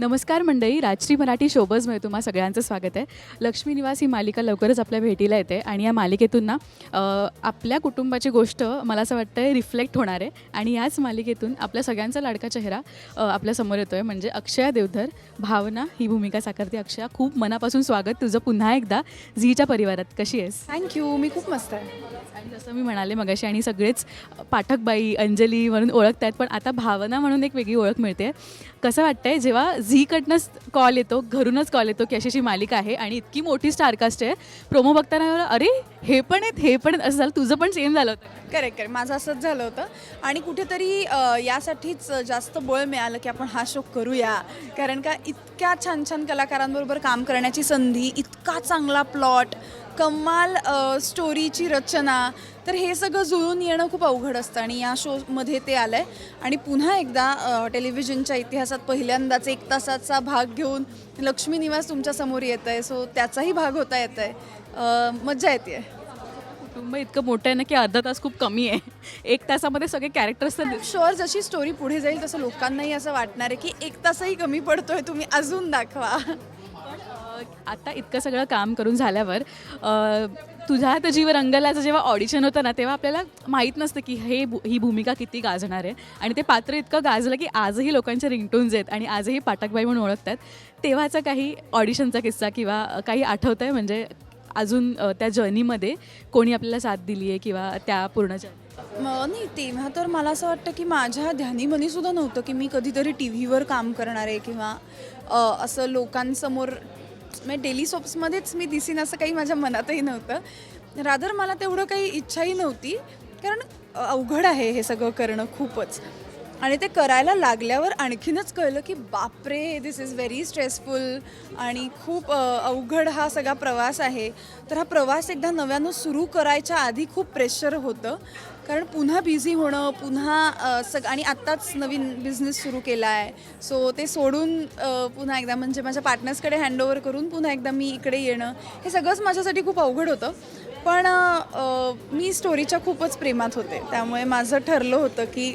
नमस्कार मंडळी राजश्री मराठी शोबजमध्ये तुम्हा सगळ्यांचं स्वागत आहे. लक्ष्मी निवास ही मालिका लवकरच आपल्या भेटीला येते आणि या मालिकेतून ना आपल्या कुटुंबाची गोष्ट मला असं वाटतं रिफ्लेक्ट होणार आहे आणि याच मालिकेतून आपल्या सगळ्यांचा लाडका चेहरा आपल्यासमोर येतो आहे म्हणजे अक्षया देवधर भावना ही भूमिका साकारते अक्षया. खूप मनापासून स्वागत. तुझं पुन्हा एकदा झीच्या परिवारात. कशी आहेस? थँक्यू मी खूप मस्त आहे. आणि जसं मी म्हणाले मगाशी आणि सगळेच पाठकबाई अंजली म्हणून ओळखत आहेत पण आता भावना म्हणून एक वेगळी ओळख मिळते. कसं वाटतंय? जेव्हा झीकडनंच कॉल येतो घरूनच कॉल येतो की अशी अशी मालिका आहे आणि इतकी मोठी स्टारकास्ट आहे. प्रोमो बघताना अरे हे पण आहेत हे पण आहेत असं झालं. तुझं पण सेम झालं होतं. करेक्ट करेक्ट माझं असंच झालं होतं. आणि कुठेतरी अ, यासाठीच जास्त बळ मिळालं की आपण हा शो करूया. कारण का इतक्या छान छान कलाकारांबरोबर काम करण्याची संधी इतका चांगला प्लॉट कमाल स्टोरीची रचना तर हे सगळं जुळून येणं खूप अवघड असतं आणि या शोमध्ये ते आलं आहे आणि पुन्हा एकदा टेलिव्हिजनच्या इतिहासात पहिल्यांदाच एक तासाचा भाग घेऊन लक्ष्मी निवास तुमच्यासमोर येत आहे सो त्याचाही भाग होता येत आहे मज्जा येते. कुटुंब इतकं मोठं आहे ना की अर्धा तास खूप कमी आहे. एक तासामध्ये सगळे कॅरेक्टर्स तर शुअर जशी स्टोरी पुढे जाईल तसं लोकांनाही असं वाटणार आहे की एक तासही कमी पडतोय तुम्ही अजून दाखवा. आता इतकं सगळं काम करून झाल्यावर तुझ्या त्या जीव रंगलाचं जेव्हा ऑडिशन होतं ना तेव्हा आपल्याला माहीत नसतं की हे भू- ही भूमिका किती गाजणार आहे. आणि ते पात्र इतकं गाजलं की आजही लोकांचे रिंगटोन्स आहेत आणि आजही पाटकबाई म्हणून ओळखतात. तेव्हाचा काही ऑडिशनचा किस्सा किंवा काही आठवतं आहे म्हणजे अजून त्या जर्नीमध्ये कोणी आपल्याला साथ दिली आहे किंवा त्या पूर्ण नाही तेव्हा तर मला असं वाटतं की माझ्या ध्यानीमनी सुद्धा नव्हतं की मी कधीतरी टी व्हीवर काम करणार आहे किंवा असं लोकांसमोर म्हणजे डेली सोप्समध्येच मी दिसीन असं काही माझ्या मनातही नव्हतं. रादर मला तेवढं काही इच्छाही नव्हती कारण अवघड आहे हे सगळं करणं खूपच. आणि ते करायला लागल्यावर आणखीनच कळलं की बापरे दिस इज व्हेरी स्ट्रेसफुल आणि खूप अवघड हा सगळा प्रवास आहे. तर हा प्रवास एकदा नव्यानं सुरू करायच्या आधी खूप प्रेशर होतं. कारण पुन्हा बिझी होणं पुन्हा सग आणि आत्ताच नवीन बिझनेस सुरू केला आहे सो ते सोडून पुन्हा एकदा म्हणजे माझ्या पार्टनर्सकडे हँडओव्हर करून पुन्हा एकदा मी इकडे येणं हे सगळंच माझ्यासाठी खूप अवघड होतं. पण मी स्टोरीच्या खूपच प्रेमात होते. त्यामुळे माझं ठरलं होतं की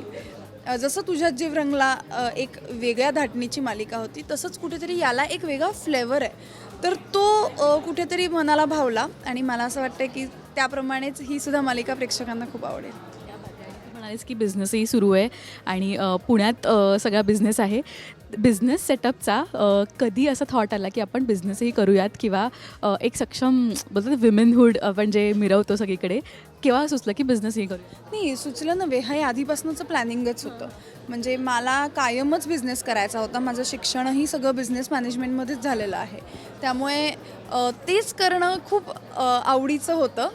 जसं तुझ्यात जीव रंगला एक वेगळ्या धाटणीची मालिका होती तसंच कुठेतरी याला एक वेगळा फ्लेवर आहे. तर तो कुठेतरी मनाला भावला आणि मला असं वाटतं की त्याप्रमाणेच ही सुद्धा मालिका प्रेक्षकांना खूप आवडेल. म्हणालीस की बिझनेसही सुरू आहे आणि अ, पुण्यात अ, सगळा बिझनेस आहे. बिझनेस सेटअपचा अ, कधी असा थॉट आला की आपण बिझनेसही करूयात किंवा अ, एक सक्षम बोलतात विमेनहूड आपण जे मिरवतो सगळीकडे केव्हा सुचलं की बिझनेसही करूया नाही सुचलं नव्हे. हे आधीपासूनचं प्लॅनिंगच होतं. म्हणजे मला कायमच बिझनेस करायचा होता. माझं शिक्षणही सगळं बिझनेस मॅनेजमेंटमध्येच झालेलं आहे. त्यामुळे अ, तेच करणं खूप अ, आवडीचं होतं.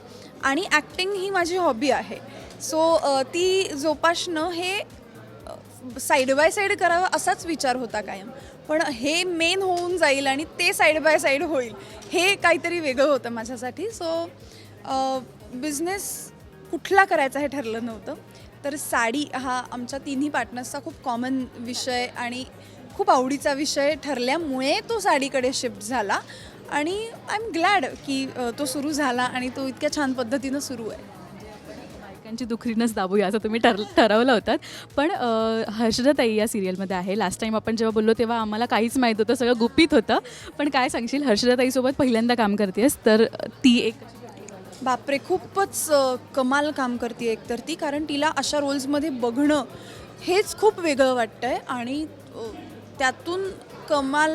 आणि ॲक्टिंग ही माझी हॉबी आहे. सो ती जोपासणं हे साईड बाय साईड करावं असाच विचार होता कायम. पण हे मेन होऊन जाईल आणि ते साईड बाय साईड होईल हे काहीतरी वेगळं होतं माझ्यासाठी. सो बिझनेस कुठला करायचा हे ठरलं नव्हतं. तर साडी हा आमच्या तिन्ही पार्टनर्सचा खूप कॉमन विषय आणि खूप आवडीचा विषय ठरल्यामुळे तो साडीकडे शिफ्ट झाला. आणि आय एम ग्लॅड की तो सुरू झाला आणि तो इतक्या छान पद्धतीनं सुरू आहे. बायकांची दुखरीनच दाबूया असं तुम्ही ठर ठरवलं होतं. पण हर्षदाताई या सिरियलमध्ये आहे. लास्ट टाईम आपण जेव्हा बोललो तेव्हा आम्हाला काहीच माहीत होतं सगळं गुपित होतं. पण काय सांगशील हर्षदाताईसोबत पहिल्यांदा काम करतेस तर ती एक बापरे खूपच कमाल काम करते एकतर ती कारण तिला अशा रोल्समध्ये बघणं हेच खूप वेगळं वाटतं आहे आणि त्यातून कमाल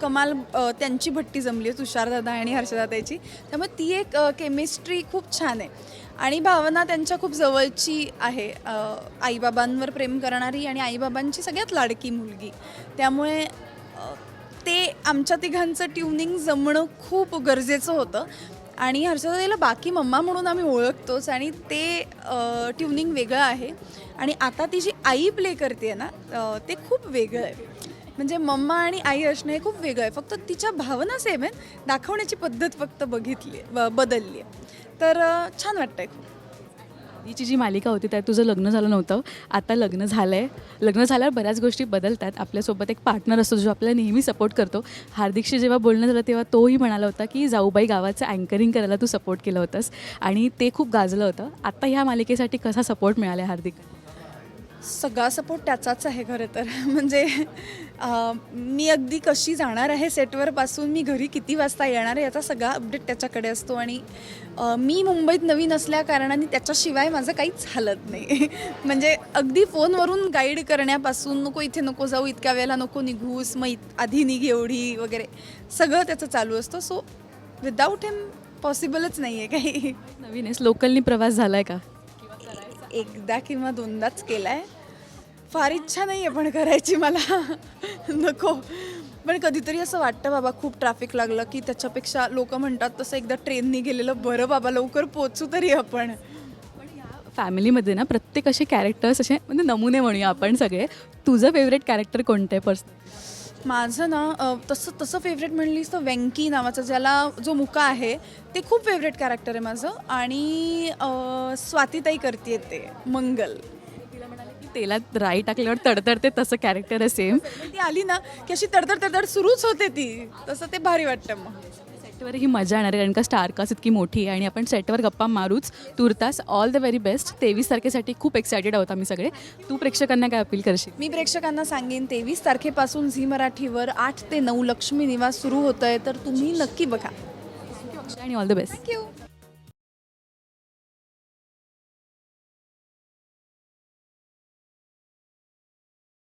कमाल त्यांची भट्टी जमली आहे तुषारदादा आणि हर्षदादाची त्यामुळे ती एक केमिस्ट्री खूप छान आहे. आणि भावना त्यांच्या खूप जवळची आहे. आईबाबांवर प्रेम करणारी आणि आईबाबांची सगळ्यात लाडकी मुलगी. त्यामुळे ते आमच्या तिघांचं ट्युनिंग जमणं खूप गरजेचं होतं. आणि हर्षदाताईला बाकी मम्मा म्हणून आम्ही ओळखतोच आणि ते ट्युनिंग वेगळं आहे. आणि आता ती जी आई प्ले करते ना ते खूप वेगळं आहे. म्हणजे मम्मा आणि आई असणं हे खूप वेगळं आहे. फक्त तिच्या भावना सेम आहेत. दाखवण्याची पद्धत फक्त बघितली आहे ब- बदलली आहे. तर छान वाटतंय. खूप तिची जी मालिका होती त्यात तुझं लग्न झालं नव्हतं. आता लग्न झालं आहे लग्न झाल्यावर बऱ्याच गोष्टी बदलतात. आपल्यासोबत एक पार्टनर असतो जो आपल्याला नेहमी सपोर्ट करतो. हार्दिकशी जेव्हा बोलणं झालं तेव्हा तोही म्हणाला होता की जाऊबाई गावाचं अँकरिंग करायला तू सपोर्ट केलं होतंस. आणि ते खूप गाजलं होतं. आत्ता ह्या मालिकेसाठी कसा सपोर्ट मिळाला हार्दिक? सगळा सपोर्ट त्याचाच आहे खरं तर. म्हणजे मी अगदी कशी जाणार आहे सेटवर पासून मी घरी किती वाजता येणार आहे याचा सगळा अपडेट त्याच्याकडे असतो आणि मी मुंबईत नवीन असल्या कारणाने त्याच्याशिवाय माझं काहीच हालत नाही. म्हणजे अगदी फोनवरून गाईड करण्यापासून नको इथे नको जाऊ इतक्या वेळेला नको निघूस मग आधी निघ एवढी वगैरे. सगळं त्याचं चालू असतं. सो विदाऊट हिम पॉसिबलच नाही आहे काही. नवीन लोकलनी प्रवास झाला आहे का? एकदा किंवा दोनदाच केला आहे फार इच्छा नाही आहे पण करायची मला. नको. पण कधीतरी असं वाटतं बाबा खूप ट्रॅफिक लागलं की त्याच्यापेक्षा लोक म्हणतात तसं एकदा ट्रेननी गेलेलं बरं बाबा लवकर पोचू तरी आपण. फॅमिलीमध्ये ना प्रत्येक असे कॅरेक्टर्स असे म्हणजे नमुने म्हणूया आपण सगळे. तुझं फेवरेट कॅरेक्टर कोणतं आहे? पर्स माझं ना अ, तसं तसं फेवरेट म्हणलीस तर व्यंकी नावाचा ज्याला जो मुका आहे ते खूप फेवरेट कॅरेक्टर आहे माझं. आणि अ, स्वातीताई करते ते मंगल. की तेलात राई टाकल्यावर तडतडते तसं कॅरेक्टर आहे सेम ती आली ना की अशी तडतड तडतड सुरूच होते ती. तसं ते भारी वाटतं मग. सेटवर ही मजा येणार आहे कारण का स्टारकास्ट इतकी मोठी आहे आणि आपण सेटवर गप्पा मारूच तुर्तास ऑल द व्हेरी बेस्ट तेवीस तारखेसाठी खूप एक्सायटेड आहोत आम्ही सगळे. तू प्रेक्षकांना काय अपील करशील? मी प्रेक्षकांना सांगेन तेवीस तारखेपासून झी मराठीवर आठ ते नऊ लक्ष्मी निवास सुरू होत आहे तर तुम्ही नक्की बघा. आणि ऑल द बेस्ट थँक्यू